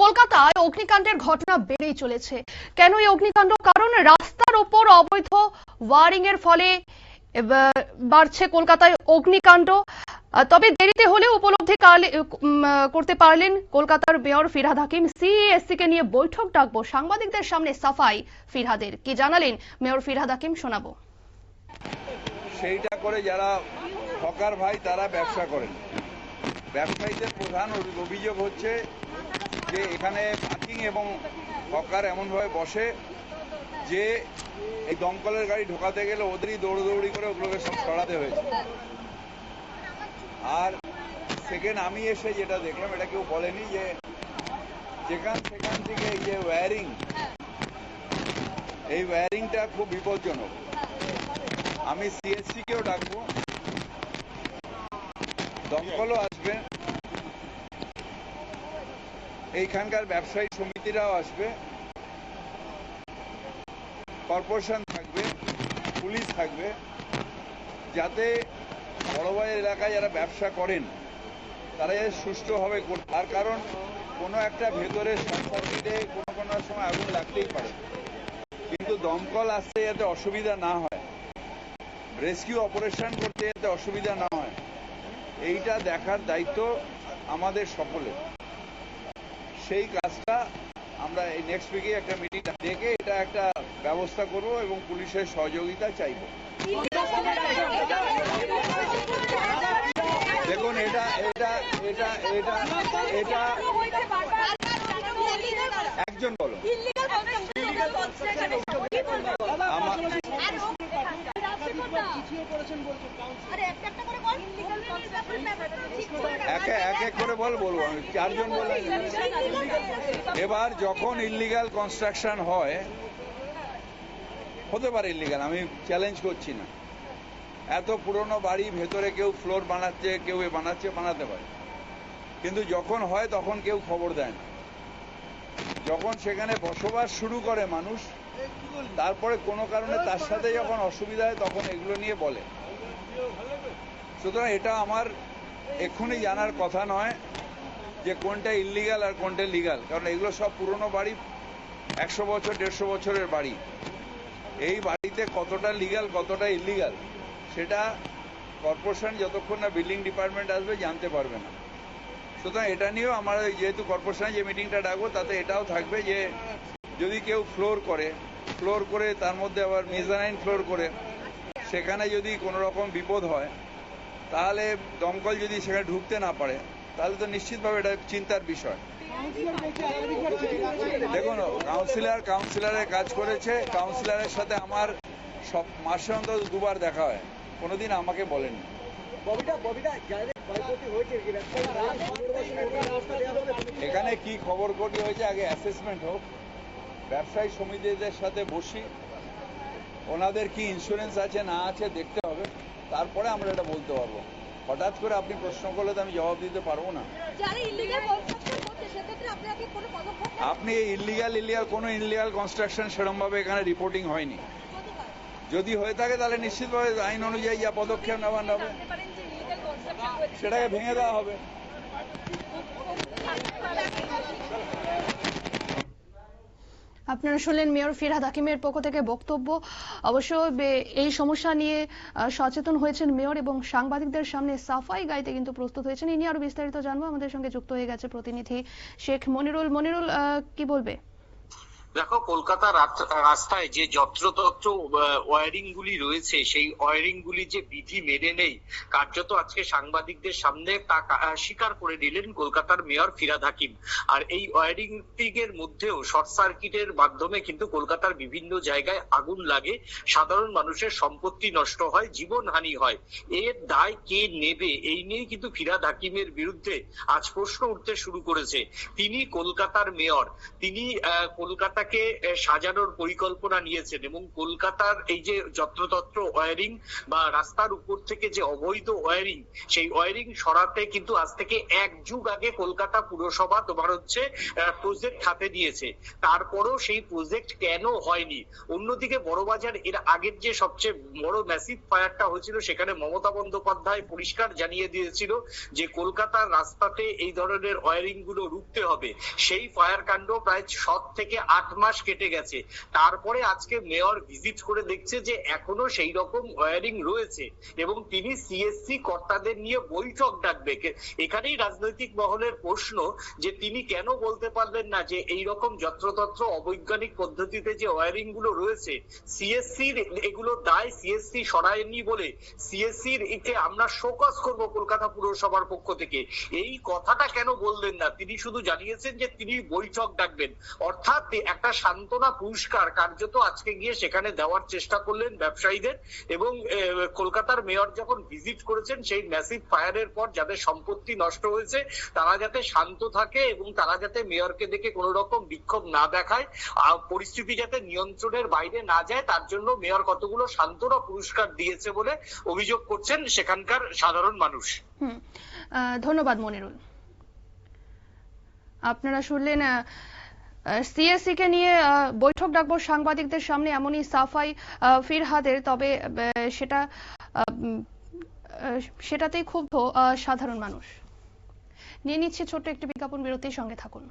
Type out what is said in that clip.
কলকাতায় অগ্নিকাণ্ডের ঘটনা বেড়েই চলেছে। কেন এই অগ্নিকাণ্ড? কারণ রাস্তার ওপর অবৈধ ওয়ারিং এর ফলে বাড়ছে কলকাতায় অগ্নিকাণ্ড। তবে দেরিতে হলেও উপলব্ধি করতে পারলেন কলকাতার মেয়র ফিরহাদ হাকিম। সিএসসি কে নিয়ে বৈঠক ডাকবো সাংবাদিকদের সামনে সাফাই ফিরহাদের। কি জানালেন মেয়র ফিরহাদ হাকিম, শোনাবো। সেইটা করে যারা হকার ভাই, তারা ব্যবসা করেন। ব্যবসায়ীদের প্রধান অভিযোগ হচ্ছে যে এখানে পার্কিং এবং হকার এমনভাবে বসে যে এই দমকলের গাড়ি ঢোকাতে গেলে ওদেরই দৌড়দৌড়ি করে ওগুলোকে সব সরাতে হয়েছে। আর সেকেন্ড আমি এসে যেটা দেখলাম, এটা কেউ বলেনি যে যেখান সেখান থেকে এই যে ওয়্যারিং এই ওয়্যারিংটা খুব বিপজ্জনক। আমি সিএসসি কেও ডাকবো। দমকলও আসবে এইখানকার ব্যবসায়ী সমিতিরাও আসবে। কর্পোরেশন থাকবে, পুলিশ থাকবে, যাতে বড়বাজার এলাকায় যারা ব্যবসা করেন, তারা যাতে সুষ্ঠুভাবে তার কারণ, কোনো একটা ভেতরে সার্কিটে কোনো কোনো সময় আগুন লাগতেই পারে। কিন্তু দমকল আসতে যাতে অসুবিধা না হয়, রেস্কিউ অপারেশন করতে যাতে অসুবিধা না হয়, এইটা দেখার দায়িত্ব আমাদের সকলের। সেই কাজটা আমরা এই নেক্সট উইকে একটা মিটিং ডেকে এটা একটা ব্যবস্থা করব এবং পুলিশের সহযোগিতা চাইব। দেখুন এটা এটা এটা এটা এটা একজন বলো একে এক এক করে বল বলব আমি চারজন বলে এবার যখন ইল্লিগাল কনস্ট্রাকশন হয় হতে পারে ইল্লিগাল আমি চ্যালেঞ্জ করছি না। এত পুরনো বাড়ি ভেতরে কেউ ফ্লোর বানাচ্ছে কেউ এ বানাচ্ছে বানাতে পারে। কিন্তু যখন হয় তখন কেউ খবর দেয় না। যখন সেখানে বসবাস শুরু করে মানুষ তারপরে কোনো কারণে তার সাথে যখন অসুবিধা হয়, তখন এগুলো নিয়ে বলে। সুতরাং এটা আমার এক্ষুনি জানার কথা নয় যে কোনটা ইল্লিগাল আর কোনটা লিগাল কারণ এগুলো সব পুরনো বাড়ি, একশো বছর, দেড়শো বছরের বাড়ি। এই বাড়িতে কতটা লিগাল কতটা ইল্লিগাল সেটা কর্পোরেশন যতক্ষণ না বিল্ডিং ডিপার্টমেন্ট আসবে জানতে পারবে না। সুতরাং এটা নিয়েও আমার যেহেতু কর্পোরেশনে যে মিটিংটা ডাকবো, তাতে এটাও থাকবে যে যদি কেউ ফ্লোর করে ফ্লোর করে তার মধ্যে আবার মেজানাইন ফ্লোর করে সেখানে যদি কোনো রকম বিপদ হয় তাহলে দমকল যদি সেখানে ঢুকতে না পারে তাহলে তো নিশ্চিতভাবে এটা চিন্তার বিষয়। দেখুন কাউন্সিলর কাউন্সিলরের কাজ করেছে কাউন্সিলরের সাথে আমার সব মাসে অন্তত দুবার দেখা হয় কোনোদিন আমাকে বলেনি। এখানে কি খবর কটি হয়েছে আগে অ্যাসেসমেন্ট হোক। ব্যবসায়ী সমিতিদের সাথে বসি। ওনাদের কি ইন্স্যুরেন্স আছে না আছে দেখতে হবে। তারপরে আমরা এটা বলতে পারব। হঠাৎ করে আপনি প্রশ্ন করলে তো আমি জবাব দিতে পারব না? আপনি ইলিগাল ইলিগাল কোনো ইলিগাল কনস্ট্রাকশন সেরমভাবে এখানে রিপোর্টিং হয়নি। যদি হয়ে থাকে তাহলে নিশ্চিতভাবে আইন অনুযায়ী যা পদক্ষেপ নেওয়া হয়েছে সেটাকে ভেঙে দেওয়া হবে। আপনারা শুনলেন মেয়র ফিরহাদ হাকিমের পক্ষ থেকে বক্তব্য। অবশ্য এই সমস্যা নিয়ে সচেতন হয়েছেন মেয়র এবং সাংবাদিকদের সামনে সাফাই গাইতে কিন্তু প্রস্তুত হয়েছেন। ইনি আরও বিস্তারিত জানব। আমাদের সঙ্গে যুক্ত হয়ে গেছে প্রতিনিধি শেখ মনিরুল। মনিরুল কি বলবে? দেখো কলকাতা রাস্তায় যে যত্রতত্র ওয়ারিং গুলি রয়েছে সেই ওয়ারিং গুলি যে বিধি মেনে নেই কার্যত আজকে সাংবাদিকদের সামনে তা স্বীকার করে দিলেন কলকাতার মেয়র ফিরাদ হাকিম। আর এই ওয়ারিং এর মধ্যেও শর্ট সার্কিটের মাধ্যমে কিন্তু কলকাতার বিভিন্ন জায়গায় আগুন লাগে সাধারণ মানুষের সম্পত্তি নষ্ট হয় জীবনহানি হয়। এর দায় কে নেবে? এই নিয়ে কিন্তু ফিরাদ হাকিমের বিরুদ্ধে আজ প্রশ্ন উঠতে শুরু করেছে। তিনি কলকাতার মেয়র। তিনি আহ, আহ, সাজানোর পরিকল্পনা নিয়েছেন এবং কলকাতার এই যে যত্রতত্র ওয়ারিং বা রাস্তার উপর থেকে যে অবৈধ ওয়ারিং সেই ওয়ারিং সরাতে কিন্তু আজ থেকে এক যুগ আগে কলকাতা পুরসভা তোমার হচ্ছে প্রজেক্ট হাতে নিয়েছে। তারপরও সেই প্রজেক্ট কেন হয়নি? অন্যদিকে বড়বাজার এর আগের যে সবচেয়ে বড় ম্যাসিভ ফায়ারটা হয়েছিল সেখানে মমতা বন্দ্যোপাধ্যায় পরিষ্কার জানিয়ে দিয়েছিল যে কলকাতার রাস্তাতে এই ধরনের ওয়ারিংগুলো রুখতে হবে। সেই ফায়ার কাণ্ড প্রায় সাত থেকে আট মাস কেটে গেছে। তারপরে আজকে মেয়র ভিজিট করে দেখছে যে এখনও সেই রকম ওয়ারিং রয়েছে এবং তিনি সিএসসি কর্তাদের নিয়ে বৈঠক ডাকবে। এখানেই রাজনৈতিক মহলের প্রশ্ন যে তিনি কেন বলতে পারলেন না যে এই রকম যত্রতত্র অবৈজ্ঞানিক পদ্ধতিতে যে ওয়ারিংগুলো রয়েছে সিএসসি এগুলো দায় সিএসসি সরায়নি বলে সিএসসি কে আমরা শোকজ করব কলকাতা পুরসভার পক্ষ থেকে। এই কথাটা কেন বললেন না? তিনি শুধু জানিয়েছেন যে তিনি বৈঠক ডাকবেন। অর্থাৎ একটা সান্ত্বনা পুরস্কার কার্যত আজকে গিয়ে সেখানে দেওয়ার চেষ্টা করলেন ব্যবসায়ীদের এবং কলকাতার মেয়র যখন ভিজিট করেছেন সেই ম্যাসিভ ফায়ারের পর যাদের সম্পত্তি নষ্ট হয়েছে, তারা যাতে শান্ত থাকে এবং তারা যাতে মেয়রকে দেখে কোনো রকম বিক্ষোভ না দেখায় পরিস্থিতি যাতে নিয়ন্ত্রণের বাইরে না যায়, তার জন্য মেয়র কতগুলো সান্ত্বনা পুরস্কার দিয়েছে বলে অভিযোগ করছেন সেখানকার সাধারণ মানুষ। ধন্যবাদ মনিরুল। আপনারা শুনলেন সিএসসি কে নিয়ে বৈঠক ডাকবো সাংবাদিকদের সামনে, এমনই সাফাই ফিরহাদের। তবে সেটা সেটাতেই ক্ষুব্ধ সাধারণ মানুষ। নিয়ে নিচ্ছে ছোট্ট একটি বিজ্ঞাপন বিরতির সঙ্গে থাকুন।